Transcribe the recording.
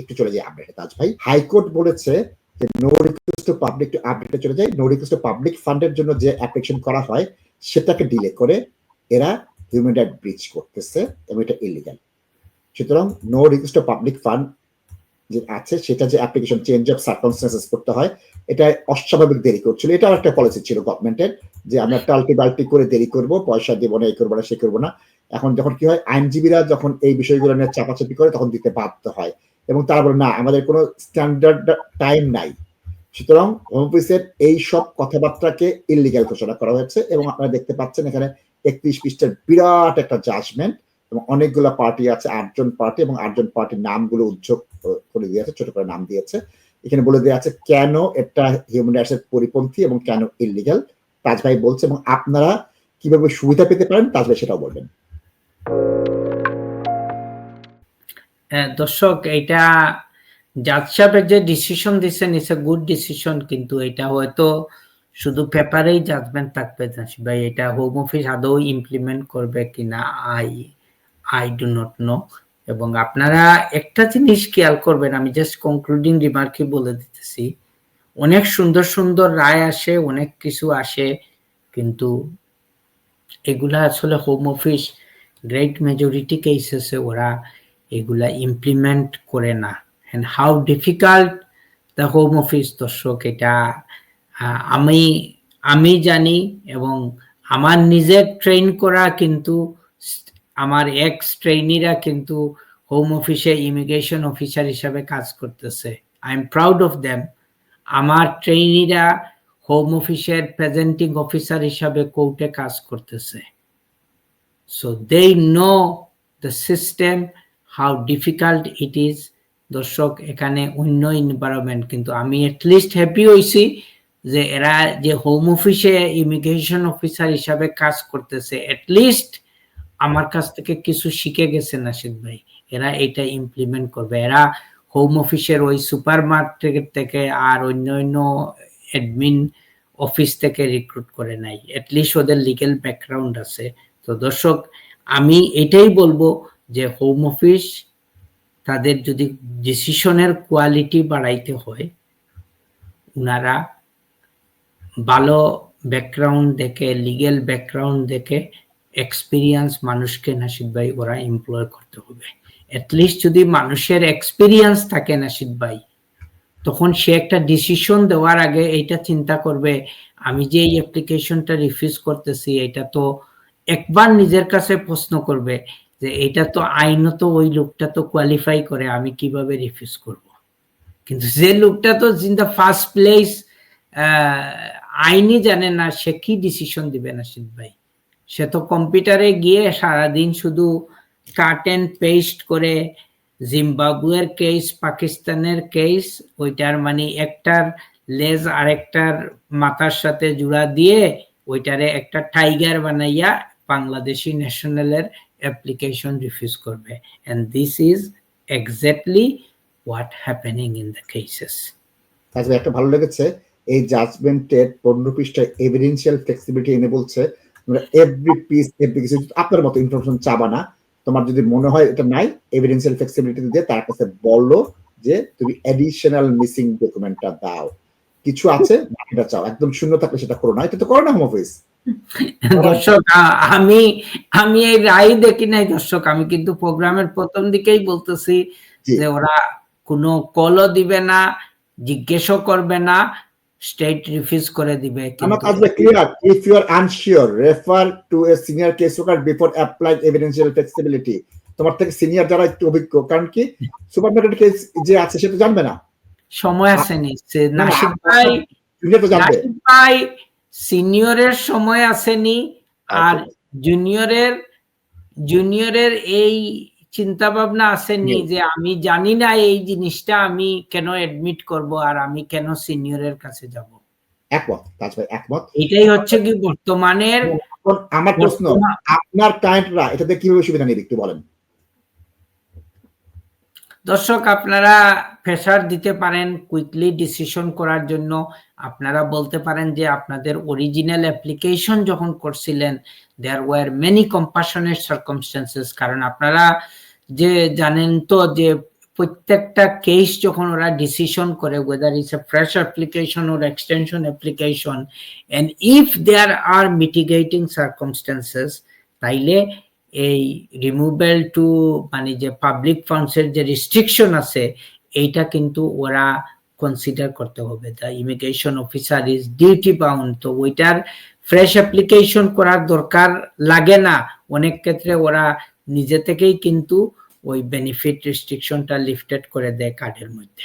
একটু চলে যাই আপডেটে তাজ ভাই, হাইকোর্ট বলেছে যে no request to public to আপডেটে চলে যায়। নো রিকোয়েস্ট টু পাবলিক ফান্ডের জন্য যে অ্যাপ্লিকেশন করা হয়, সেটাকে ডিলে করে এরা হিউম্যান রাইট ব্রিচ করতেছে এবং এটা ইলিগাল সুতরাং no request to public fund যে আছে, সেটা যে অ্যাপ্লিকেশন চেঞ্জ অফ সার্কমস্টেন্সেস করতে হয়, এটা অস্বাভাবিক দেরি করছিল। এটাও একটা পলিসি ছিল গভর্নমেন্টের যে আমরা টাল্টি বাল্টি করে দেরি করব, পয়সা দেবো না এই করব না, সে করব না। এখন যখন কি হয়, আইনজীবীরা যখন এই বিষয়গুলো নিয়ে চাপাচাপি করে, তখন দিতে বাধ্য হয়। এবং তারা বলে, না, আমাদের কোনো স্ট্যান্ডার্ড টাইম নাই। সুতরাং হোম অফিসের এই সব কথাবার্তাকে ইলিগাল ঘোষণা করা হয়েছে এবং আপনারা দেখতে পাচ্ছেন এখানে একত্রিশ পৃষ্ঠের বিরাট একটা জাজমেন্ট এবং অনেকগুলো পার্টি আছে, আটজন পার্টি এবং আটজন পার্টির নামগুলো উজ্জ্বল করে দিয়েছে, ছোট করে নাম দিয়েছে। এখানে বলে দেওয়া আছে, কেন এটা হিউম্যান রাইটস এর পরিপন্থী এবং কেন ইলিগাল তাজ ভাই বলছে এবং আপনারা কীভাবে সুবিধা পেতে পারেন তাজ ভাই সেটাও বলবেন। দর্শক, এটা জাজ সাহেবের যে ডিসিশন দিচ্ছেন ইটস এ গুড ডিসিশন কিন্তু এটা হয়তো শুধু পেপারেই জাজমেন্ট থাকবে ভাই, এটা হোম অফিস আদৌ ইমপ্লিমেন্ট করবে কিনা I I do not know এবং আপনারা একটা জিনিস খেয়াল করবেন, আমি জাস্ট কনক্লুডিং রিমার্কই বলে দিতেছি, অনেক সুন্দর সুন্দর রায় আসে, অনেক কিছু আসে, কিন্তু এগুলা আসলে হোম অফিস গ্রেট মেজরিটি কেসেসে ওরা এগুলা ইমপ্লিমেন্ট করে না। And how difficult the home office দর্শক, এটা আমি আমি জানি এবং আমার নিজের ট্রেন করা কিন্তু, আমার এক্স ট্রেনিরা কিন্তু হোম অফিসে ইমিগ্রেশন অফিসার হিসাবে কাজ করতেছে। I am proud of them আমার ট্রেনিরা হোম অফিসের প্রেজেন্টিং অফিসার হিসাবে কোর্টে কাজ করতেছে। So they know the system how difficult it is দর্শক, এখানে অন্য এনভায়রনমেন্ট কিন্তু আমি এটলিস্ট হ্যাপি হয়েছি যে এরা যে হোম অফিসে ইমিগ্রেশন অফিসার হিসাবে কাজ করতেছে এটলিস্ট আমার কাছ থেকে কিছু শিখে গেছে নাসিদ ভাই। এরা এটা ইমপ্লিমেন্ট করবে। এরা হোম অফিসের ওই সুপার মার্কেট থেকে আর অন্য অন্য অ্যাডমিন অফিস থেকে রিক্রুট করে নাই। অ্যাটলিস্ট ওদের লিগেল ব্যাকগ্রাউন্ড আছে। তো দর্শক, আমি এটাই বলব যে হোম অফিস তাদের যদি ডিসিশনের কোয়ালিটি বাড়াইতে হয় ওনারা ভালো ব্যাকগ্রাউন্ড দেখে লিগেল ব্যাকগ্রাউন্ড দেখে এক্সপিরিয়েন্স মানুষকে নাসিদ ভাই ওরা এমপ্লয় করতে হবে। অ্যাটলিস্ট যদি মানুষের এক্সপিরিয়েন্স থাকে নাসিদ ভাই, তখন সে একটা ডিসিশন দেওয়ার আগে এইটা চিন্তা করবে, আমি যে এই অ্যাপ্লিকেশনটা রিফিউজ করতেছি, এটা তো একবার নিজের কাছে প্রশ্ন করবে যে এটা তো আইনত ওই লোকটা তো কোয়ালিফাই করে, আমি কীভাবে রিফিউজ করব? কিন্তু যে লোকটা তো ইন দ্য ফার্স্ট প্লেস আইনই জানে না, সে কি ডিসিশন দিবে নাসিদ ভাই? সে তো কম্পিউটারে গিয়ে সারাদিন শুধু কাট অ্যান্ড পেস্ট করে জিম্বাবুয়ের কেস পাকিস্তানের কেস ওইটার মানে একটার লেজ আরেকটার মাথার সাথে জুড়া দিয়ে ওইটারে একটা টাইগার বানাইয়া বাংলাদেশি ন্যাশনালের অ্যাপ্লিকেশন রিফিউজ করবে। And this is exactly what happening in the cases আচ্ছা একটা ভালো লেগেছে, এই জাজমেন্টের পনেরো পৃষ্ঠায় এভিডেন্সিয়াল ফ্লেক্সিবিলিটি এনে বলছে এভরি পিস এভরি কিছু, আপনার মতো ইনফরমেশন চাবা না। তোমার যদি মনে হয় এটা নাই এভিডেন্সিয়াল ফ্লেক্সিবিলিটি দিয়ে তার কাছে বলল যে তুমি এডিশনাল মিসিং ডকুমেন্টটা দাও। কিছু আছে, বাকিটা চাও। একদম শূন্য থাকলে সেটা করো না। এটা তো করো না হোম অফিস দর্শক আমি আমি এই রায় দেখি নাই দর্শক আমি কিন্তু প্রোগ্রামের প্রথম দিকেই বলতেছি যে ওরা কোনো কলও দিবে না জিজ্ঞেসও করবে না স্টেট রিফিউজ করে দিবে আমার কাজটা clear if you are unsure refer to a senior case worker before apply evidential flexibility তোমার থেকে সিনিয়র যারা একটু অভিজ্ঞ কারণ কি সুপারমার্কেট কেস যে আছে সেটা জানবে না। সময় আসেনি নাসিদ ভাই ভাই সিনিয়রের সময় আসেনি আর জুনিয়রের জুনিয়রের এই চিন্তা ভাবনা আসেনি যে আমি জানি না এই জিনিসটা আমি কেন এডমিট করব আর আমি কেন সিনিয়রের কাছে যাব। একমত ভাই একমত। এটাই হচ্ছে কি বর্তমানের আমার প্রশ্ন আপনার ক্লায়েন্টরা এটাতে কীভাবে সুবিধা নেবে একটু বলেন। দর্শক, আপনারা প্রেসার দিতে পারেন কুইকলি ডিসিশন করার জন্য। আপনারা বলতে পারেন যে আপনাদের অরিজিনাল অ্যাপ্লিকেশন যখন করছিলেন দেয়ার ওয়ার মেনি কম্পাশনের সার্কমস্টেন্সেস কারণ আপনারা যে জানেন তো যে প্রত্যেকটা কেস যখন ওরা ডিসিশন করে whether it's a fresh application or extension application and if there are mitigating circumstances তাইলে এই রিমুভেল টু মানে যে পাবলিক ফান্ডসের যে রিস্ট্রিকশন আছে, এইটা কিন্তু ওরা কনসিডার করতে হবে। The immigration officer is duty bound to ওইটার ফ্রেশ অ্যাপ্লিকেশন করার দরকার লাগে না। অনেক ক্ষেত্রে ওরা নিজে থেকেই কিন্তু ওই বেনিফিট রেস্ট্রিকশনটা লিফটেড করে দেয় কার্ডের মধ্যে।